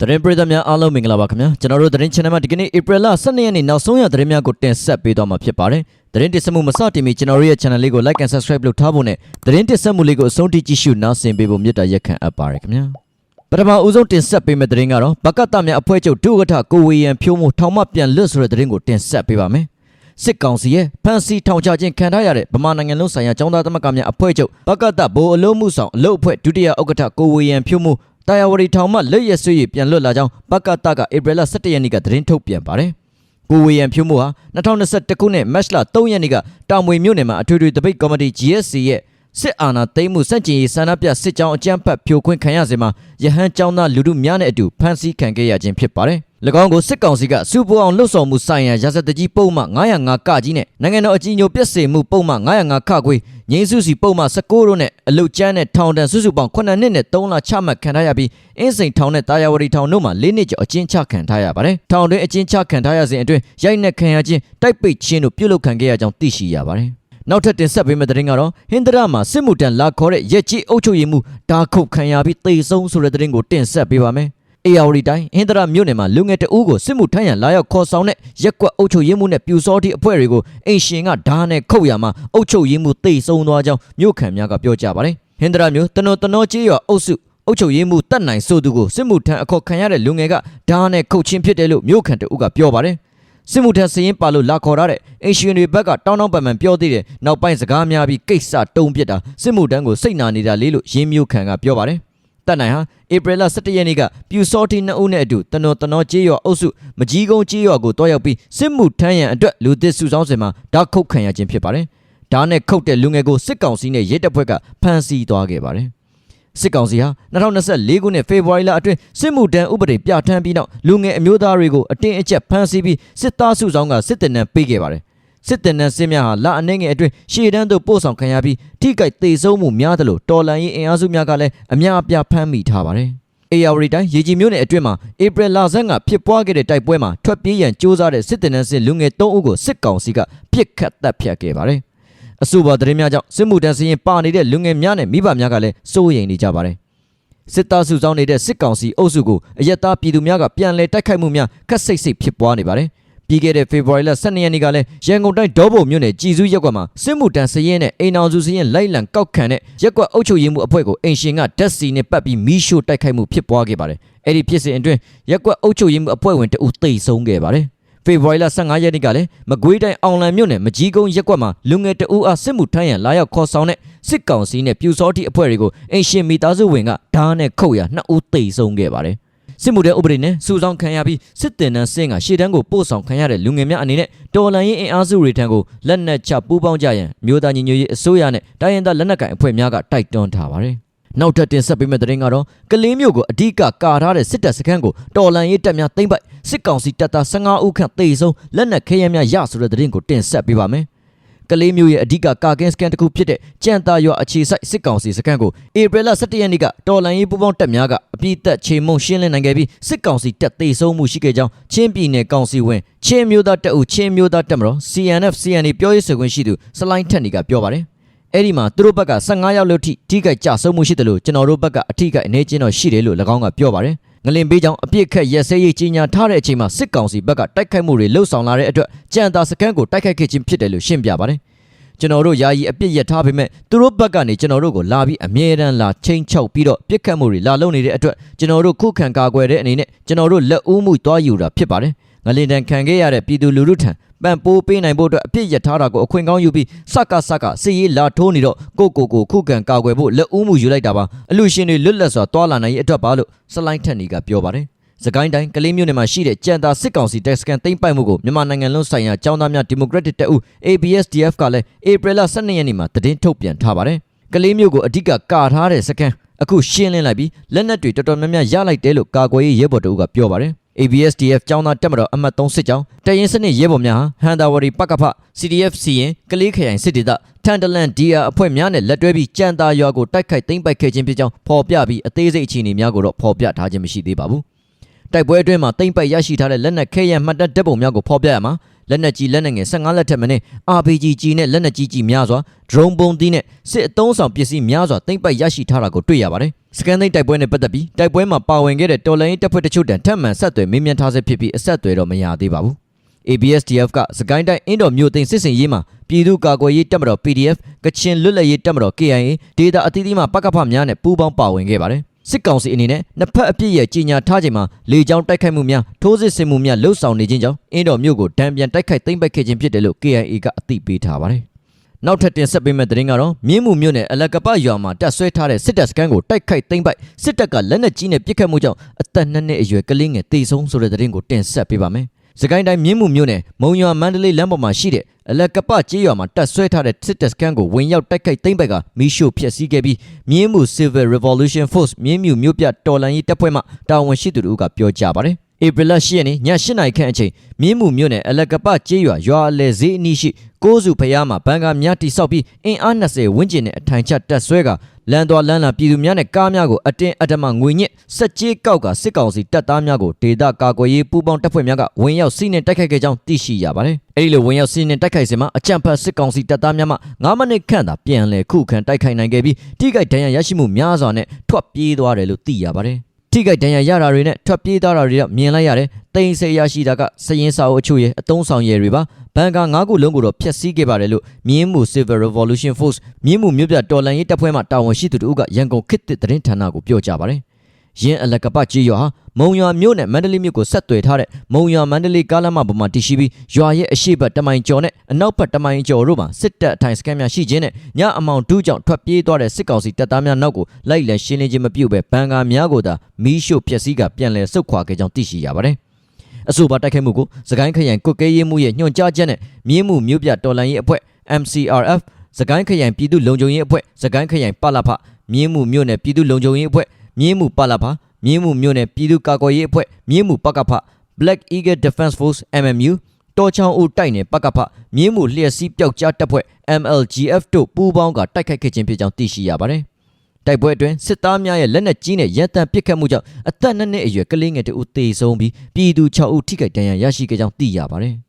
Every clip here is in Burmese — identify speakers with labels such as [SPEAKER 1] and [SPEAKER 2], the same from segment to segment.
[SPEAKER 1] သတင်းပရိသတ်များအားလုံးမင်္ဂလာပါခင်ဗျာကျွန်တော်တို့သတင်း channel မှာဒီကနေ့ April လ12ရက်နေ့နောက်ဆုံးရသတင်းများကိုတင်ဆက်ပေးသွားမှာဖြစ်ပါတယ်သတင်းတင်ဆက်မှုမစတင်မီကျွန်တော်တို့ရဲ့ channel လေးကို like and subscribe လုပ်ထားဖို့နဲ့သတင်းတင်ဆက်မှုလေးကိုအဆုံးထိကြည့်ရှုနားဆင်ပေးဖို့မေတ္တာရက်ခံအပ်ပါတယ်ခင်ဗျာပထမဦးဆုံးတင်ဆက်ပေးမယ့်သတင်းကတော့ဘကတများအဖွဲ့ချုပ်ဒုဥက္ကဋ္ဌကိုဝေယံဖြိုးမှုထောင်မပြန်လွတ်ဆိုတဲ့သတင်းကိုတင်ဆက်ပေးပါမယ်စစ်ကောင်စီရဲ့ဖန်စီထောင်ချခြင်းခံထားရတဲ့ဗမာနိုင်ငံလုံးဆိုင်ရာចောင်းသားသမဂ္ဂများအဖွဲ့ချုပ်ဘကတဘိုလ်အလုံးမှုဆောင်အလုပ်အဖွဲ့ဒုတိယဥက္ကဋ္ဌကိုဝေယံဖြိုးမှု တာယာဝတီထောင်မှလက်ရက်ဆွေးရပြန်လွတ်လာကြောင်းဘကတကဧပြီလ17ရက်နေ့ကသတင်းထုတ်ပြန်ပါတယ်။ကိုဝေယံဖြိုးမှုဟာ2021ခုနှစ်မတ်လ3ရက်နေ့ကတောင်မွေမြို့နယ်မှာအထွေထွေတပိတ်ကော်မတီ GSC ရဲ့စစ်အာဏာသိမ်းမှုစန့်ကျင်ရေးဆန္ဒပြစစ်ကြောင်းအကြမ်းဖက်ဖြိုခွင်းခံရစဉ်မှာရဟန်းကျောင်းသားလူထုများနဲ့အတူဖမ်းဆီးခံခဲ့ရခြင်းဖြစ်ပါတယ်။၎ င်းကိုစစ်ကောင်စီကစူပူအောင်လှုပ်ဆောင်မှုဆိုင်ရာရာဇသကြီးပုံမှ905ကကြီးနဲ့နိုင်ငံတော်အကြီးအကျယ်ပြည့်စုံမှုပုံမှ905ခခွေငိမ့်စုစီပုံမှ16တို့နဲ့အလုတ်ကျန်းနဲ့ထောင်တန်းစုစုပေါင်း9နှစ်နဲ့3လချမှတ်ခံထားရပြီးအင်းစိန်ထောင်နဲ့တာယာဝတီထောင်တို့မှာ၄နှစ်ကျော်အကျဉ်းချခံထားရပါတယ်။ထောင်တွင်အကျဉ်းချခံထားရစဉ်အတွင်းရိုက်နှက်ခံရခြင်းတိုက်ပိတ်ခြင်းတို့ပြုလုပ်ခံခဲ့ရကြောင်းသိရှိရပါတယ်။နောက်ထပ်တင်ဆက်ပေးမယ့်သတင်းကတော့ဟင်္ဒရာမှာစစ်မှုတန်းလာခေါ်တဲ့ရက်ကြီးအုပ်ချုပ်ရေးမှုဒါခုတ်ခံရပြီးတေဆုံးဆိုတဲ့သတင်းကိုတင်ဆက်ပေးပါမယ်။ အေယာဝတီတိုင်းဟင်္ဒရာမြို့နယ်မှာလူငယ်တအူးကိုစစ်မှုထမ်းရန်လာရောက်ခေါ်ဆောင်တဲ့ရက်ကွက်အုပ်ချုပ်ရေးမှုနဲ့ပြူစောတိအဖွဲ့တွေကိုအင်ရှင်ကဓာတ်နဲ့ခုတ်ရမှာအုပ်ချုပ်ရေးမှုတေဆုံးသွားကြောင်းမြို့ခံများကပြောကြပါတယ်။ဟင်္ဒရာမြို့တနော်တနော်ကြီးရွာအုပ်စုအုပ်ချုပ်ရေးမှုတက်နိုင်ဆိုသူကိုစစ်မှုထမ်းအခေါ်ခံရတဲ့လူငယ်ကဓာတ်နဲ့ခုတ်ချင်းဖြစ်တယ်လို့မြို့ခံတအူးကပြောပါတယ်။စစ်မှုထမ်းစရင်ပါလို့လာခေါ်ရတဲ့အင်ရှင်တွေဘက်ကတောင်းတောင်းပန်ပန်ပြောသေးတယ်နောက်ပိုင်းစကားများပြီးကိစ္စတုံးပြစ်တာစစ်မှုထမ်းကိုစိတ်နာနေတာလေးလို့ရင်းမျိုးခံကပြောပါတယ် တက်နိုင်ဟာဧပြီလ17ရက်နေ့ကပြူစောတီနှစ်ဦးနဲ့အတူတနော်တနော်ကြေးရွာအုပ်စုမကြီးကုန်းကြေးရွာကိုတွားရောက်ပြီးစစ်မှုထမ်းရန်အတွက်လူသစ်စုဆောင်းစင်မှာဓာတ်ခုတ်ခံရခြင်းဖြစ်ပါတယ်ဓာတ်နဲ့ခုတ်တဲ့လူငယ်ကိုစစ်ကောင်စီနဲ့ရဲတပ်ဖွဲ့ကဖမ်းဆီးသွားခဲ့ပါတယ်စစ်ကောင်စီဟာ2024ခုနှစ်ဖေဖော်ဝါရီလအတွင်းစစ်မှုတန်းဥပဒေပြဋ္ဌာန်းပြီးနောက်လူငယ်အမျိုးသားတွေကိုအတင်းအကျပ်ဖမ်းဆီးပြီးစစ်သားစုဆောင်ကစစ်တပ်နံပေးခဲ့ပါတယ်။ စစ်တပ်နံစစ်များဟာလအနှဲငယ်အတွင်းရှေ့တန်းသို့ပို့ဆောင်ခံရပြီးထိခိုက်သေဆုံးမှုများသလိုတော်လန်ရေးအင်အားစုများကလည်းအများအပြားဖမ်းမိထားပါတယ်။ AR တိုင်းရေကြီးမြို့နယ်အတွင်းမှာဧပြီလဆန်းကဖြစ်ပွားခဲ့တဲ့တိုက်ပွဲမှာထွက်ပြေးရန်ကြိုးစားတဲ့စစ်တပ်နံစစ်လူငယ်3ဦးကိုစစ်ကောင်စီကပြစ်ခတ်တပ်ဖြတ်ခဲ့ပါတယ်။အဆိုပါသတင်းများကြောင့်စစ်မှုတန်းစရင်ပါနေတဲ့လူငယ်များနဲ့မိဘများကလည်းစိုးရိမ်နေကြပါတယ်။စစ်သားစုဆောင်းနေတဲ့စစ်ကောင်စီအုပ်စုကိုအရက်သားပြည်သူများကပြန်လည်တိုက်ခိုက်မှုများခက်စိတ်စိတ်ဖြစ်ပွားနေပါတယ်။ ပြီးခဲ့တဲ့ဖေဖော်ဝါရီလ12ရက်နေ့ကလည်းရန်ကုန်တိုင်းဒေါဘုံမြို့နယ်ကြည်စုရက်ကွက်မှာစစ်မှုတန်းစရင်နဲ့အိမ်အောင်စုစရင်လိုက်လံကောက်ခံတဲ့ရက်ကွက်အုပ်ချုပ်ရေးမှုအဖွဲ့ကိုအင်ရှင်ကဓာတ်စီနဲ့ပတ်ပြီးမီးရှို့တိုက်ခိုက်မှုဖြစ်ပွားခဲ့ပါတယ်။အဲ့ဒီဖြစ်စဉ်အတွင်းရက်ကွက်အုပ်ချုပ်ရေးမှုအဖွဲ့ဝင်တအုပ်သိမ်းဆုံးခဲ့ပါတယ်။ဖေဖော်ဝါရီလ15ရက်နေ့ကလည်းမကွေးတိုင်းအောင်လံမြို့နယ်မကြီးကုန်းရက်ကွက်မှာလူငယ်တအူးအားစစ်မှုထမ်းရန်လာရောက်ခေါ်ဆောင်တဲ့စစ်ကောင်စီနဲ့ပြူစောတိအဖွဲ့တွေကိုအင်ရှင်မိသားစုဝင်ကဓာတ်နဲ့ခုတ်ရနှစ်ဦးသိမ်းဆုံးခဲ့ပါတယ်။ စစ်မှုတဲ့ဥပဒေနဲ့စူဆောင်းခံရပြီးစစ်တင်နန်းစင်းကရှေ့တန်းကိုပို့ဆောင်ခံရတဲ့လူငယ်များအနေနဲ့တော်လန်ရေးအင်အားစုတွေထံကိုလက်နက်ချပူးပေါင်းကြရန်မြို့သားညီညွတ်ရေးအစိုးရနဲ့တိုင်းရင်းသားလက်နက်ကိုင်အဖွဲ့များကတိုက်တွန်းထားပါတယ်။နောက်ထပ်တင်ဆက်ပေးမယ့်သတင်းကတော့ကလေးမျိုးကိုအဓိကကာထားတဲ့စစ်တပ်စခန်းကိုတော်လန်ရေးတပ်များသိမ်းပိုက်စစ်ကောင်စီတပ်သား15ဦးခန့်သေဆုံးလက်နက်ခဲယမ်းများရဆိုတဲ့သတင်းကိုတင်ဆက်ပေးပါမယ်။ ကလေးမျိုးရဲ့အဓိကကာကင်းစကန်တစ်ခုဖြစ်တဲ့ကြံတာရွာအခြေစိုက်စစ်ကောင်စီစခန်းကိုဧပြီလ17ရက်နေ့ကတော်လန်ရေးပူးပေါင်းတပ်များကအပြစ်သက်ချေမှုန်ရှင်းလင်းနိုင်ခဲ့ပြီးစစ်ကောင်စီတပ်သေဆုံးမှုရှိခဲ့ကြောင်းချင်းပြည်နယ်ကောင်စီဝင်ချင်းမျိုးသားတပ်ဦးချင်းမျိုးသားတပ်မတော် CNF CNA ပြောရေးဆိုခွင့်ရှိသူစလိုင်းထက်နီကပြောပါတယ်။အဲ့ဒီမှာသူတို့ဘက်က15ရောက်လို့ထိထိခိုက်ကြဆုံးမှုရှိတယ်လို့ကျွန်တော်တို့ဘက်ကအထိခိုက်အနေချင်းတော့ရှိတယ်လို့၎င်းကပြောပါတယ်။ ငလင်ပေးကြောင်အပြစ်ခက်ရက်စဲရေးကြီးညာထားတဲ့အချိန်မှာစစ်ကောင်စီဘက်ကတိုက်ခိုက်မှုတွေလှုပ်ဆောင်လာတဲ့အတွက်ကြံတာစခန်းကိုတိုက်ခိုက်ခဲ့ခြင်းဖြစ်တယ်လို့ရှင်းပြပါတယ်။ကျွန်တော်တို့ယာယီအပြစ်ရထားပေမဲ့သူတို့ဘက်ကနေကျွန်တော်တို့ကိုလာပြီးအမြဲတမ်းလာချင်းချောက်ပြီးတော့ပြစ်ခတ်မှုတွေလာလုပ်နေတဲ့အတွက်ကျွန်တော်တို့ခုခံကာကွယ်တဲ့အနေနဲ့ကျွန်တော်တို့လက်ဦးမှုတွားယူတာဖြစ်ပါတယ်။ ငလင်တန်ခံခဲ့ရတဲ့ပြည်သူလူထုထံပံ့ပိုးပေးနိုင်ဖို့အတွက်အပြစ်ရထားတာကိုအခွင့်ကောင်းယူပြီးစကစကစစ်ရေးလာထိုးနေတော့ကိုကိုကိုခုခံကာကွယ်ဖို့လက်ဦးမှုယူလိုက်တာပါအလူရှင်တွေလွတ်လပ်စွာတွာလာနိုင်ရေးအတွက်ပါလို့စလိုင်းထက်နီကပြောပါတယ်စကိုင်းတိုင်းကလေးမျိုးနယ်မှာရှိတဲ့ကြံတာစစ်ကောင်စီတက်စကန်သိမ်းပိုက်မှုကိုမြန်မာနိုင်ငံလုံးဆိုင်ရာចောင်းသားများဒီမိုကရက်တစ်တပ်ဦး ABSDF ကလည်းဧပြီလ12ရက်နေ့မှာသတင်းထုတ်ပြန်ထားပါတယ်။ကလေးမျိုးကိုအဓိကကာထားတဲ့စကန်အခုရှင်းလင်းလိုက်ပြီးလက်နက်တွေတော်တော်များများရလိုက်တယ်လို့ကာကွယ်ရေးရဲဘော်တို့ကပြောပါတယ်။ ABSDF ចောင်းသားတက်မတော်အမှတ်3စစ်ကြောင်းတရင်စနစ်ရဲဘော်များဟာဟန်တာဝရီပကဖ CDF စီရင်ကလေးခရိုင်စစ်ဒေသထန်တလန်ဒီယာအဖွဲ့များနဲ့လက်တွဲပြီးကြံတာရွာကိုတိုက်ခိုက်သိမ်းပိုက်ခဲ့ခြင်းဖြစ်ကြောင်းဖော်ပြပြီးအသေးစိတ်အခြေအနေများကိုတော့ဖော်ပြထားခြင်းမရှိသေးပါဘူး။တိုက်ပွဲအတွင်းမှာတိမ့်ပိုက်ရရှိထားတဲ့လက်နက်ခဲယမ်းမှတ်တမ်းဓာတ်ပုံများကိုဖော်ပြရမှာလက်နက်ကြီးလက်နက်ငယ်15လက်ထက်မင်း RPG ကြီးနဲ့လက်နက်ကြီးကြီးများစွာ drone ပုံသီးနဲ့စစ်အုံဆောင်ပစ္စည်းများစွာတိမ့်ပိုက်ရရှိထားတာကိုတွေ့ရပါတယ်စကန်သိန်းတိုက်ပွဲနဲ့ပတ်သက်ပြီးတိုက်ပွဲမှာပါဝင်ခဲ့တဲ့တော်လိုင်းရေးတပ်ဖွဲ့တချို့တန်ထပ်မံဆက်သွယ်မေးမြန်းထားဆဲဖြစ်ပြီးအဆက်အသွယ်တော့မရသေးပါဘူး ABSDF ကစကိုင်းတိုင်းအင်းတော်မြို့သိမ်းစစ်စင်ရေးမှာပြည်သူ့ကာကွယ်ရေးတပ်မတော် PDF ကချင်လွတ်လပ်ရေးတပ်မတော် KIA ဒေတာအသီးသီးမှပကဖများနဲ့ပူးပေါင်းပါဝင်ခဲ့ပါတယ်စစ်ကောင်စီအနေနဲ့နှစ်ဖက်အပြစ်ရဲ့ကြီးညာထားချိန်မှာလေကြောင်းတိုက်ခိုက်မှုများထိုးစစ်ဆင်မှုများလှုပ်ဆောင်နေခြင်းကြောင့်အင်းတော်မြို့ကိုဒဏ်ပြန်တိုက်ခိုက်သိမ်းပိုက်ခဲ့ခြင်းဖြစ်တယ်လို့ KIA ကအသိပေးထားပါတယ် နောက်ထပ်တင်ဆက်ပေးမယ့်သတင်းကတော့မြင်းမှုမြို့နယ်အလကပရွာမှာတပ်ဆွဲထားတဲ့စစ်တပ်စခန်းကိုတိုက်ခိုက်သိမ်းပိုက်စစ်တပ်ကလက်နက်ကြီးနဲ့ပစ်ခတ်မှုကြောင့်အသက်နှစ်နှစ်အရွယ်ကလေးငယ်တေဆုံးဆိုတဲ့သတင်းကိုတင်ဆက်ပေးပါမယ်။စကိုင်းတိုင်းမြင်းမှုမြို့နယ်မုံရွာမန္တလေးလမ်းပေါ်မှာရှိတဲ့အလကပကျေးရွာမှာတပ်ဆွဲထားတဲ့စစ်တပ်စခန်းကိုဝင်ရောက်တိုက်ခိုက်သိမ်းပိုက်ကမီးရှို့ဖျက်ဆီးခဲ့ပြီးမြင်းမှု Civil Revolution Force မြင်းမှုမြို့ပြတော်လှန်ရေးတပ်ဖွဲ့မှတာဝန်ရှိသူတို့ကပြောကြားပါတယ်။ ဧပြီလ10ရက်နေ့ည8နာရီခန့်အချိန်မြင်းမှုမြို့နယ်အလကပကျေးရွာရွာအလဲဈေးအနီးရှိကိုးစုဖျားမှာဘန်ကာများတိဆောက်ပြီးအင်အား20ဝန်းကျင်နဲ့အထိုင်ချတပ်ဆွဲကလမ်းတော်လမ်းလာပြည်သူများနဲ့ကားများကိုအတင်းအဓမ္မငွေညစ်စက်ကြေးကောက်ကစစ်ကောင်စီတပ်သားများကိုဒေသကာကွယ်ရေးပူးပေါင်းတပ်ဖွဲ့များကဝင်ရောက်စီးနှင်တိုက်ခိုက်ခဲ့ကြောင်းသိရှိရပါတယ်။အဲဒီလိုဝင်ရောက်စီးနှင်တိုက်ခိုက်စဉ်မှာအကြံဖတ်စစ်ကောင်စီတပ်သားများမှ9မိနစ်ခန့်သာပြန်လည်ခုခံတိုက်ခိုက်နိုင်ခဲ့ပြီးတိကျဒဏ်ရာရရှိမှုများစွာနဲ့ထွက်ပြေးသွားတယ်လို့သိရပါတယ်။ ထိခိုက်ဒဏ်ရာရတာတွေနဲ့ထွက်ပြေးသွားတာတွေတော့မြင်လိုက်ရတယ်။တိန်စေရရှိတာကစရင်စာအုပ်အချို့ရဲ့အတုံးဆောင်ရည်တွေပါ။ဘန်ကာ၅ခုလုံးကိုတော့ဖျက်ဆီးခဲ့ပါတယ်လို့မြင်းမှု Civil Revolution Force မြင်းမှုမြို့ပြတော်လှန်ရေးတပ်ဖွဲ့မှတာဝန်ရှိသူတို့ကရန်ကုန်ခေတ်သစ်သတင်းဌာနကိုပြောကြားပါတယ်။ ရင်းအလကပကြီးရွာဟာမုံရွာမြို့နဲ့မန္တလေးမြို့ကိုဆက်သွယ်ထားတဲ့မုံရွာမန္တလေးကားလမ်းမပေါ်မှာတည်ရှိပြီးရွာရဲ့အရှိတ်ဘက်တမိုင်ကျော်နဲ့အနောက်ဘက်တမိုင်ကျော်တို့မှာစစ်တပ်အထိုင်စခန်းများရှိခြင်းနဲ့ညအမောင်တူးကြောင့်ထွက်ပြေးသွားတဲ့စစ်ကောင်စီတပ်သားများနောက်ကိုလိုက်လံရှင်းလင်းခြင်းမပြုဘဲဘန်ကာများကိုသာမီးရှို့ဖျက်ဆီးကပြန်လည်ဆုတ်ခွာခဲ့ကြောင်းသိရှိရပါတယ်။အဆိုပါတိုက်ခိုက်မှုကိုစကိုင်းခရိုင်ကုတ်ကဲရေးမှုရဲ့ညွှန်ကြားချက်နဲ့မြင်းမှုမြို့ပြတော်လှန်ရေးအဖွဲ့ MCRF စကိုင်းခရိုင်ပြည်သူ့လုံခြုံရေးအဖွဲ့စကိုင်းခရိုင်ပလဖမြင်းမှုမြို့နယ်ပြည်သူ့လုံခြုံရေးအဖွဲ့ မြင်းမှုပလဖမြင်းမှုမြို့နယ်ပြည်သူ့ကာကွယ်ရေးအဖွဲ့မြင်းမှုပကဖ Black Eagle Defense Force MMU တော်ချောင်းဦးတိုက်နယ်ပကဖမြင်းမှုလျှက်စီးပျောက်ကြားတပ်ဖွဲ့ MLGF တို့ပူးပေါင်းကတိုက်ခိုက်ခဲ့ခြင်းဖြစ်ကြောင်းသိရှိရပါတယ်။တိုက်ပွဲအတွင်းစစ်သားများရဲ့လက်နက်ကြီးနဲ့ရန်တမ်းပစ်ခတ်မှုကြောင့်အသက်နှစ်နှစ်အရွယ်ကလေးငယ်တဦးသေဆုံးပြီးပြည်သူ6ဦးထိခိုက်ဒဏ်ရာရရှိခဲ့ကြောင်းသိရပါတယ်။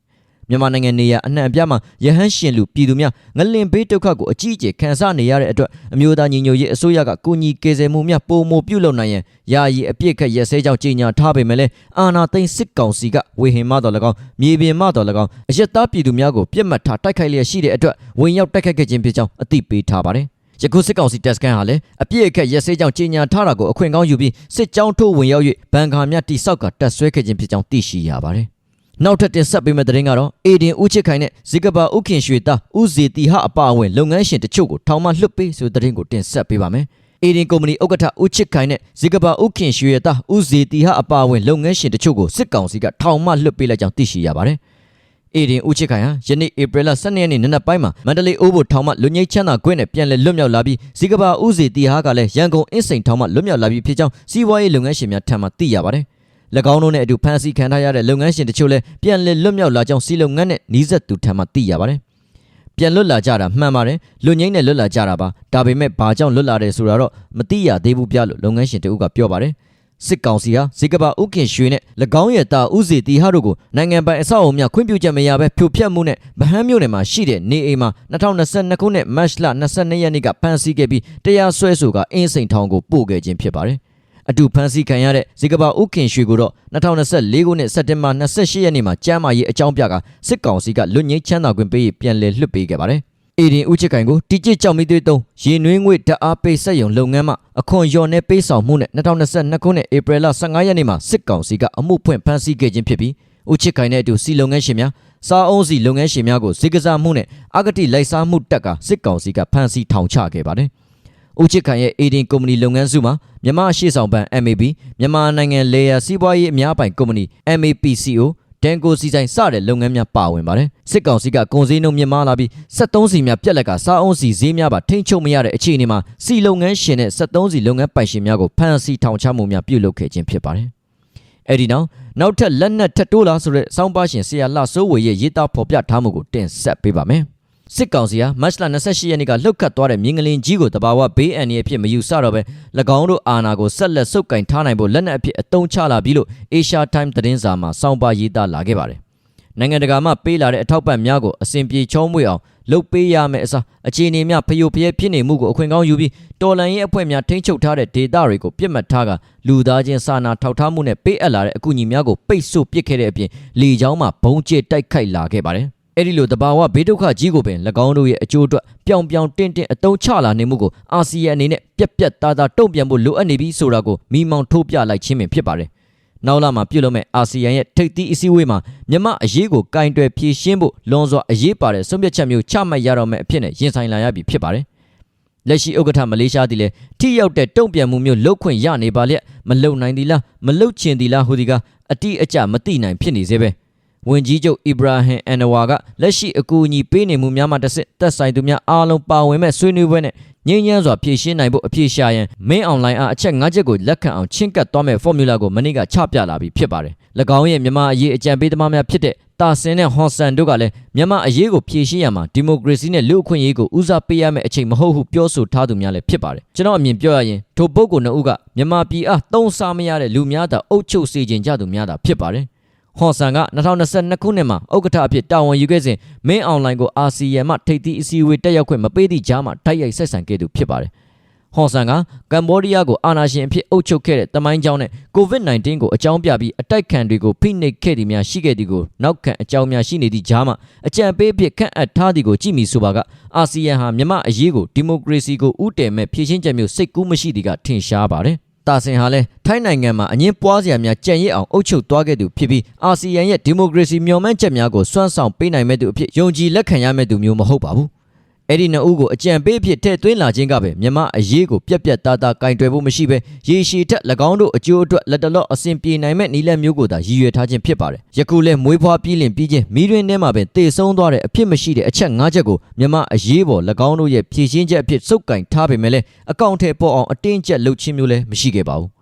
[SPEAKER 1] မြန်မာနိုင်ငံနေရအနှံ့အပြားမှာရဟန်းရှင်လူပြည်သူများငလင်ဘေးဒုက္ခကိုအကြီးအကျယ်ခံစားနေရတဲ့အတွက်အမျိုးသားညီညွတ်ရေးအစိုးရကကုညီကယ်ဆယ်မှုများပုံမပြုလုပ်နိုင်ရန်ယာယီအပြစ်ခတ်ရက်စဲကြောင်းကြေညာထားပေမဲ့လည်းအာဏာသိမ်းစစ်ကောင်စီကဝေဟင်မတော်၎င်းမြေပြင်မတော်၎င်းအရက်သားပြည်သူများကိုပြစ်မှတ်ထားတိုက်ခိုက်လျက်ရှိတဲ့အတွက်ဝင်ရောက်တိုက်ခိုက်ခဲ့ခြင်းဖြစ်ကြောင်းအသိပေးထားပါတယ်ယခုစစ်ကောင်စီတပ်စခန်းဟာလည်းအပြည့်အခက်ရက်စဲကြောင့်ကြီးညာထားတာကိုအခွင့်ကောင်းယူပြီးစစ်ကြောင်းထိုးဝင်ရောက်၍ဘန်ကာမြတ်တိဆောက်ကတပ်ဆွဲခဲ့ခြင်းဖြစ်ကြောင်းသိရှိရပါတယ်။ နောက်ထပ်တင်ဆက်ပေးမယ့်သတင်းကတော့အေဒင်ဦးချစ်ခိုင်နဲ့ဇီကဘာဥခင်ရွှေသားဦးဇေတီဟအပါအဝင်လုပ်ငန်းရှင်တချို့ကိုထောင်မှလွှတ်ပေးဆိုတဲ့သတင်းကိုတင်ဆက်ပေးပါမယ်။အေဒင်ကုမ္ပဏီဥက္ကဋ္ဌဦးချစ်ခိုင်နဲ့ဇီကဘာဥခင်ရွှေသားဦးဇေတီဟအပါအဝင်လုပ်ငန်းရှင်တချို့ကိုစစ်ကောင်စီကထောင်မှလွှတ်ပေးလိုက်ကြောင်းသိရှိရပါတယ်။အေဒင်ဦးချစ်ခိုင်ဟာယနေ့ဧပြီလ12ရက်နေ့နနက်ပိုင်းမှာမန္တလေးအိုးဘိုထောင်မှလွတ်ငိမ့်ချမ်းသာခွင့်နဲ့ပြန်လည်လွတ်မြောက်လာပြီးဇီကဘာဦးစီတီဟာကလည်းရန်ကုန်အင်းစိန်ထောင်မှလွတ်မြောက်လာပြီးဖြစ်ကြောင်းစီးပွားရေးလုပ်ငန်းရှင်များထံမှသိရပါတယ်။၎ င်းတို့နဲ့အတူဖမ်းဆီးခံထားရတဲ့လုပ်ငန်းရှင်တချို့လည်းပြန်လည်လွတ်မြောက်လာကြောင်းစီလုပ်ငန်းနဲ့နှီးဆက်သူထံမှသိရပါတယ်။ပြန်လွတ်လာကြတာမှန်ပါတယ်လွတ်ငိမ့်နဲ့လွတ်လာကြတာပါဒါပေမဲ့ဘာကြောင့်လွတ်လာတယ်ဆိုတာတော့မသိရသေးဘူးပြလို့လုပ်ငန်းရှင်တဦးကပြောပါတယ်စစ်ကောင်စီဟာဇေကဘာဥခင်ရွှေနဲ့၎င်းရဲ့တာဥစီတီဟာတို့ကိုနိုင်ငံပိုင်အဆောက်အုံများခွင့်ပြုချက်မရဘဲဖြိုဖျက်မှုနဲ့ဗဟန်းမြို့နယ်မှာရှိတဲ့နေအိမ်မှာ2022ခုနှစ်မတ်လ22ရက်နေ့ကဖမ်းဆီးခဲ့ပြီးတရားစွဲဆိုကအင်းစိန်ထောင်ကိုပို့ခဲ့ခြင်းဖြစ်ပါတယ် အတူဖမ်းဆီးခံရတဲ့ဇေကဘာဥခင်ရွှေကိုတော့2024ခုနှစ်စက်တင်ဘာ28ရက်နေ့မှာကျမ်းမာရေးအကြောင်းပြကစစ်ကောင်စီကလွတ်ငြိမ်းချမ်းသာခွင့်ပေးပြန်လည်လွှတ်ပေးခဲ့ပါတယ်အေဒင်ဦးချစ်ခိုင်ကိုတီကျစ်ကြောက်မီသွေးသုံးရေနွေးငွေဓာတ်အားပေးဆက်ယုံလုပ်ငန်းမှအခွန်လျော်နဲ့ပေးဆောင်မှုနဲ့2022ခုနှစ်ဧပြီလ15ရက်နေ့မှာစစ်ကောင်စီကအမှုဖွင့်ဖမ်းဆီးခဲ့ခြင်းဖြစ်ပြီးဦးချစ်ခိုင်နဲ့အတူစီလုပ်ငန်းရှင်များစားအုံးစီလုပ်ငန်းရှင်များကိုစေကစားမှုနဲ့အဂတိလိုက်စားမှုတက်ကစစ်ကောင်စီကဖမ်းဆီးထောင်ချခဲ့ပါတယ်။ ဦးချစ်ခိုင်ရဲ့အေဒင်ကုမ္ပဏီလုပ်ငန်းစုမှာမြန်မာအရှိဆောင်ဘဏ် MAB မြန်မာနိုင်ငံလေယာစီးပွားရေးအများပိုင်ကုမ္ပဏီ MAPCO တန်ကိုစီဆိုင်စတဲ့လုပ်ငန်းများပါဝင်ပါတယ်စစ်ကောင်စီကကုန်စည်နှုန်းမြင့်မားလာပြီး73စီများပြက်လက်ကစားအုံးစီဈေးများပါထိန်းချုပ်မရတဲ့အခြေအနေမှာစီလုပ်ငန်းရှင်နဲ့73စီလုပ်ငန်းပိုင်ရှင်များကိုဖမ်းဆီးထောင်ချမှုများပြုလုပ်ခဲ့ခြင်းဖြစ်ပါတယ်အဲ့ဒီနောက်နောက်ထပ်လက်နက်ထပ်တိုးလာဆိုတဲ့စောင်းပါရှင်ဆရာလှစိုးဝေရဲ့ရေးသားဖော်ပြထားမှုကိုတင်ဆက်ပေးပါမယ် စစ်ကောင်စီဟာမတ်လ28ရက်နေ့ကလှုပ်ခတ်သွားတဲ့မြင်းကလင်းကြီးကိုတဘာဝဘေးအန္တရာယ်ဖြစ်မယူဆတော့ပဲ၎င်းတို့အာဏာကိုဆက်လက်ဆုပ်ကင်ထားနိုင်ဖို့လက်နက်အဖြစ်အသုံးချလာပြီးလို့ Asia Time သတင်းစာမှာစောင်းပါရေးသားလာခဲ့ပါတယ်။နိုင်ငံတကာမှပေးလာတဲ့အထောက်ပံ့များကိုအစဉ်ပြေချောမွေ့အောင်လှုပ်ပေးရမယ့်အစားအခြေအနေများဖျို့ဖျဲဖြစ်နေမှုကိုအခွင့်ကောင်းယူပြီးတော်လန်ရေးအဖွဲ့များထိန်းချုပ်ထားတဲ့ဒေသတွေကိုပြစ်မှတ်ထားကလူသားချင်းစာနာထောက်ထားမှုနဲ့ပေးအပ်လာတဲ့အကူအညီများကိုပိတ်ဆို့ပစ်ခဲ့တဲ့အပြင်လေကြောင်းမှဘုံကျဲတိုက်ခိုက်လာခဲ့ပါတယ် အဲ့ဒီလိုတဘာဝဘေးဒုက္ခကြီးကိုပင်၎င်းတို့ရဲ့အကျိုးအတွက်ပြောင်ပြောင်တင်းတင်းအတုံးချလာနေမှုကိုအာဆီယံအနေနဲ့ပြက်ပြက်သားသားတုံ့ပြန်ဖို့လိုအပ်နေပြီဆိုတာကိုမိမောင်ထိုးပြလိုက်ခြင်းပင်ဖြစ်ပါတယ်။နောက်လာမှာပြုလုပ်မဲ့အာဆီယံရဲ့ထိပ်သီးအစည်းအဝေးမှာမြမအရေးကိုကင်တွယ်ဖြေရှင်းဖို့လွန်စွာအရေးပါတဲ့ဆုံးဖြတ်ချက်မျိုးချမှတ်ရတော့မယ့်အဖြစ်နဲ့ရင်ဆိုင်လာရပြီဖြစ်ပါတယ်။လက်ရှိဥက္ကဋ္ဌမလေးရှားသည်လည်းထိရောက်တဲ့တုံ့ပြန်မှုမျိုးလုပ်ခွင့်ရနေပါလျက်မလုံနိုင်သည်လားမလုံချင်သည်လားဟူသည်ကအတိအကျမသိနိုင်ဖြစ်နေသေးပဲ။ ဝင်ကြီးချုပ်အီဘရာဟင်အန်နဝါကလက်ရှိအကူအညီပေးနေမှုများမှတစ်စစ်သက်ဆိုင်သူများအားလုံးပါဝင်မဲ့ဆွေးနွေးပွဲနဲ့ငြိမ်းချမ်းစွာဖြည့်ရှင်းနိုင်ဖို့အဖြေရှာရန်မင်းအွန်လိုင်းအားအချက်၅ချက်ကိုလက်ခံအောင်ချင်းကပ်သွားမဲ့ formula ကိုမနေ့ကချပြလာပြီးဖြစ်ပါတယ်။၎င်းရဲ့မြန်မာအရေးအကြံပေးသမားများဖြစ်တဲ့တာဆင်နဲ့ဟွန်ဆန်တို့ကလည်းမြန်မာအရေးကိုဖြည့်ရှင်းရမှာဒီမိုကရေစီနဲ့လူ့အခွင့်အရေးကိုဦးစားပေးရမယ့်အချိန်မဟုတ်ဟုပြောဆိုထားသူများလည်းဖြစ်ပါတယ်။ကျွန်တော်အမြင်ပြောရရင်ထိုပုဂ္ဂိုလ်နှစ်ဦးကမြန်မာပြည်အားသုံးစားမရတဲ့လူများသာအုပ်ချုပ်စေခြင်းကြသူများသာဖြစ်ပါတယ်။ ဟွန်ဆန်က2022ခုနှစ်မှာဥက္ကဋ္ဌအဖြစ်တာဝန်ယူခဲ့စဉ်မင်းအွန်လိုင်းကိုအာဆီယံမှထိပ်သီးအစည်းအဝေးတက်ရောက်ခွင့်မပေးသည့်ကြားမှာတိုက်ရိုက်ဆက်ဆံခဲ့သူဖြစ်ပါတယ်။ဟွန်ဆန်ကကမ်ဘောဒီးယားကိုအာဏာရှင်အဖြစ်အုပ်ချုပ်ခဲ့တဲ့တမိုင်းကြောင်းနဲ့ COVID-19 ကိုအကြောင်းပြပြီးအတိုက်ခံတွေကိုဖိနှိပ်ခဲ့သည်များရှိခဲ့သည်ကိုနောက်ခံအကြောင်းများရှိနေသည့်ကြားမှာအကြံပေးအဖြစ်ခန့်အပ်ထားသည်ကိုကြည့်မိဆိုပါကအာဆီယံဟာမြန်မာအရေးကိုဒီမိုကရေစီကိုဥတည်မဲ့ဖြည့်ရှင်းချက်မျိုးစိတ်ကူးမရှိသည်ကထင်ရှားပါတယ်။ တာဆင်ဟာလည်းထိုင်းနိုင်ငံမှာအငင်းပွားစရာများကြံ့ရစ်အောင်အုပ်ချုပ်သွားခဲ့သူဖြစ်ပြီးအာဆီယံရဲ့ဒီမိုကရေစီမျှော်မှန်းချက်များကိုစွမ်းဆောင်ပေးနိုင်မဲ့သူအဖြစ်ယုံကြည်လက်ခံရမဲ့သူမျိုးမဟုတ်ပါဘူး အဲ့ဒီနှစ်ဦးကိုအကြံပေးဖြစ်ထည့်သွင်းလာခြင်းကပဲမြမအရေးကိုပြက်ပြက်သားသားကင်တွယ်ဖို့မရှိဘဲရေရှည်ထက်၎င်းတို့အကျိုးအတွက်လက်တလော့အစဉ်ပြေနိုင်မဲ့နီလက်မျိုးကိုသာရည်ရွယ်ထားခြင်းဖြစ်ပါတယ်။ယခုလဲမွေးဖွားပြီးလင်ပြီးချင်းမိတွင်ထဲမှာပဲတည်ဆုံးသွားတဲ့အဖြစ်မရှိတဲ့အချက်၅ချက်ကိုမြမအရေးပေါ်၎င်းတို့ရဲ့ဖြည့်ရှင်းချက်အဖြစ်စုပ်ကင်ထားပေမဲ့လည်းအကောင့်ထဲပေါ်အောင်အတင်းကျပ်လုပ်ခြင်းမျိုးလည်းမရှိခဲ့ပါဘူး။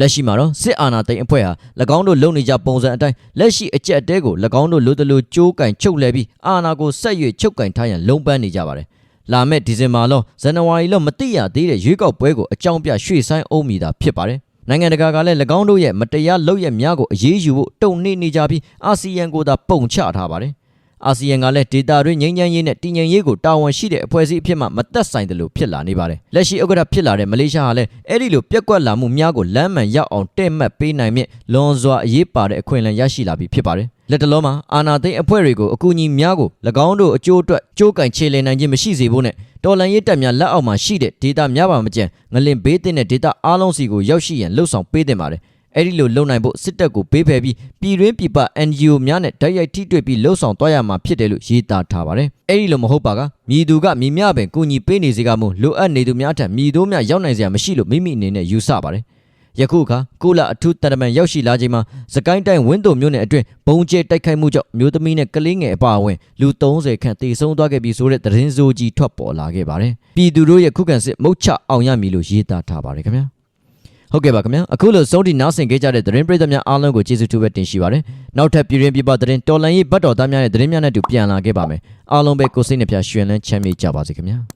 [SPEAKER 1] လက်ရှိမှာတော့စစ်အာဏာသိမ်းအဖွဲ့ဟာ၎င်းတို့လုံနေကြပုံစံအတိုင်းလက်ရှိအကြက်တဲကို၎င်းတို့လိုတလိုကြိုးကင်ချုပ်လဲပြီးအာဏာကိုဆက်ရွေချုပ်ကင်ထားရန်လုံပန်းနေကြပါတယ်လာမယ့်ဒီဇင်ဘာလဇန်နဝါရီလမတိရသေးတဲ့ရွေးကောက်ပွဲကိုအကြောင်းပြရွှေ့ဆိုင်းအောင်မိတာဖြစ်ပါတယ်။နိုင်ငံတကာကလည်း၎င်းတို့ရဲ့မတရားလုပ်ရများကိုအရေးယူဖို့တုံ့နှိနေကြပြီးအာဆီယံကိုသာပုံချထားပါတယ်။ အာဆီယံကလည်းဒေတာတွင်းငြိမ်းချမ်းရေးနဲ့တည်ငြိမ်ရေးကိုတာဝန်ရှိတဲ့အဖွဲ့အစည်းအဖြစ်မှမသက်ဆိုင်တယ်လို့ဖြစ်လာနေပါတယ်။လက်ရှိဥက္ကဋ္ဌဖြစ်လာတဲ့မလေးရှားဟာလည်းအဲ့ဒီလိုပြက်ကွက်လာမှုများကိုလမ်းမှန်ရောက်အောင်တဲ့မှတ်ပေးနိုင်မြင့်လွန်စွာအရေးပါတဲ့အခွင့်အလမ်းရရှိလာပြီဖြစ်ပါတယ်။လက်တလုံးမှာအာနာသိန်းအဖွဲ့တွေကိုအကူအညီများကို၎င်းတို့အကျိုးအတွက်ကြိုးကင်ခြေလည်နိုင်ခြင်းမရှိစေဖို့နဲ့တော်လန်ရေးတပ်များလက်အောက်မှာရှိတဲ့ဒေတာများပါမကျန်ငလင်ဘေးတင်တဲ့ဒေတာအားလုံးစီကိုရောက်ရှိရန်လှုံ့ဆော်ပေးတင်ပါတယ် အဲ့ဒီလိုလုံနိုင်ဖို့စစ်တပ်ကိုပေးဖယ်ပြီးပြည်တွင်းပြည်ပ NGO များနဲ့တိုက်ရိုက်ထိတွေ့ပြီးလှုံ့ဆော်သွားရမှာဖြစ်တယ်လို့ရေးသားထားပါတယ်။အဲ့ဒီလိုမဟုတ်ပါကမြည်သူကမြည်မြပင်ကူညီပေးနေစေကမို့လိုအပ်နေသူများထံမြည်တို့များရောက်နိုင်စရာမရှိလို့မိမိအနေနဲ့ယူဆပါတယ်။ယခုအခါကိုလာအထူးတရမန်ရောက်ရှိလာချိန်မှာစကိုင်းတိုင်းဝင်းတုံမြို့နယ်အတွင်းဘုံကျဲတိုက်ခိုက်မှုကြောင့်မျိုးသမီးနဲ့ကလေးငယ်အပါအဝင်လူ30ခန့်တေဆုံးသွားခဲ့ပြီးဆိုတဲ့သတင်းစိုးကြီးထွက်ပေါ်လာခဲ့ပါတယ်။ပြည်သူတို့ရဲ့ခုခံစစ်မုတ်ချအောင်ရမည်လို့ရေးသားထားပါတယ်ခင်ဗျာ။ ဟုတ်ကဲ့ပါခင်ဗျာအခုလိုစုံတီနားဆင်ခဲ့ကြတဲ့သတင်းပရိသတ်များအားလုံးကိုကျေးဇူးတူပဲတင်ရှိပါရစေ။နောက်ထပ်ပြည်ရင်ပြပသတင်းတော်လန်ရေးဘတ်တော်သားများရဲ့သတင်းများနဲ့တူပြန်လာခဲ့ပါမယ်။အားလုံးပဲကိုစိတ်နှပြရွှင်လန်းချမ်းမြေ့ကြပါစေခင်ဗျာ။